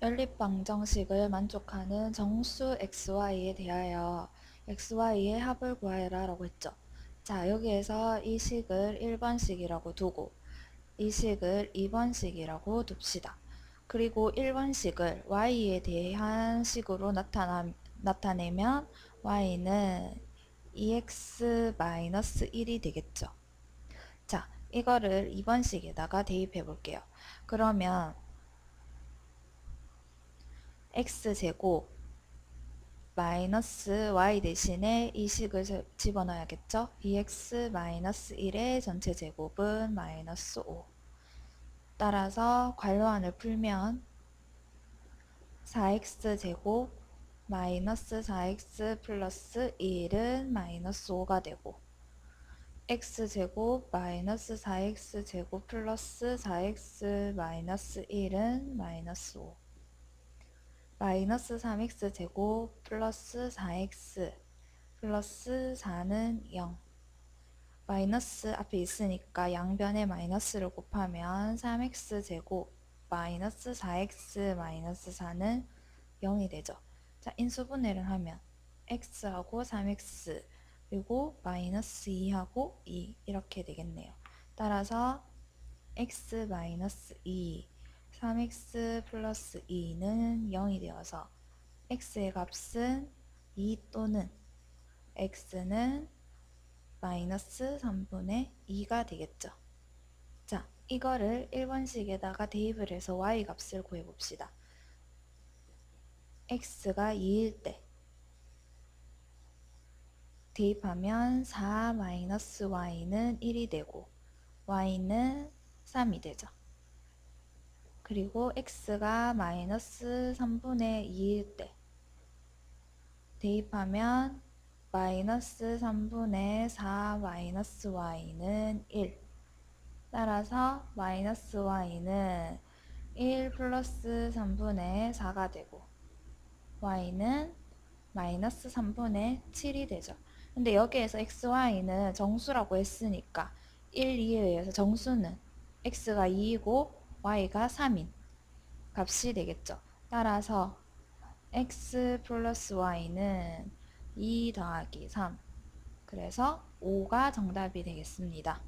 연립방정식을 만족하는 정수 xy에 대하여 xy의 합을 구하여라 라고 했죠. 자 여기에서 이 식을 1번식이라고 두고 이 식을 2번식이라고 둡시다. 그리고 1번식을 y에 대한 식으로 나타나, 나타내면 y는 2x-1이 되겠죠. 자 이거를 2번식에다가 대입해 볼게요. 그러면 x제곱 마이너스 y 대신에 이 식을 제- 집어넣어야겠죠? 2x 마이너스 1의 전체 제곱은 마이너스 5 따라서 관로안을 풀면 4x 제곱 마이너스 4x 플러스 1은 마이너스 5가 되고 x제곱 마이너스 4x 제곱 플러스 4x 마이너스 1은 마이너스 5 마이너스 3x 제곱 플러스 4x 플러스 4는 0 마이너스 앞에 있으니까 양변에 마이너스를 곱하면 3x 제곱 마이너스 4x 마이너스 4는 0이 되죠. 자, 인수분해를 하면 x하고 3x 그리고 마이너스 2하고 2 이렇게 되겠네요. 따라서 x 마이너스 2 3x 플러스 2는 0이 되어서 x의 값은 2 또는 x는 마이너스 3분의 2가 되겠죠. 자, 이거를 1번식에다가 대입을 해서 y 값을 구해봅시다. x가 2일 때 대입하면 4 마이너스 y는 1이 되고 y는 3이 되죠. 그리고 x가 마이너스 3분의 2일 때 대입하면 마이너스 3분의 4 마이너스 y는 1 따라서 마이너스 y는 1 플러스 3분의 4가 되고 y는 마이너스 3분의 7이 되죠. 근데 여기에서 xy는 정수라고 했으니까 1, 2에 의해서 정수는 x가 2이고 y가 3인 값이 되겠죠. 따라서 x 플러스 y는 2 더하기 3 그래서 5가 정답이 되겠습니다.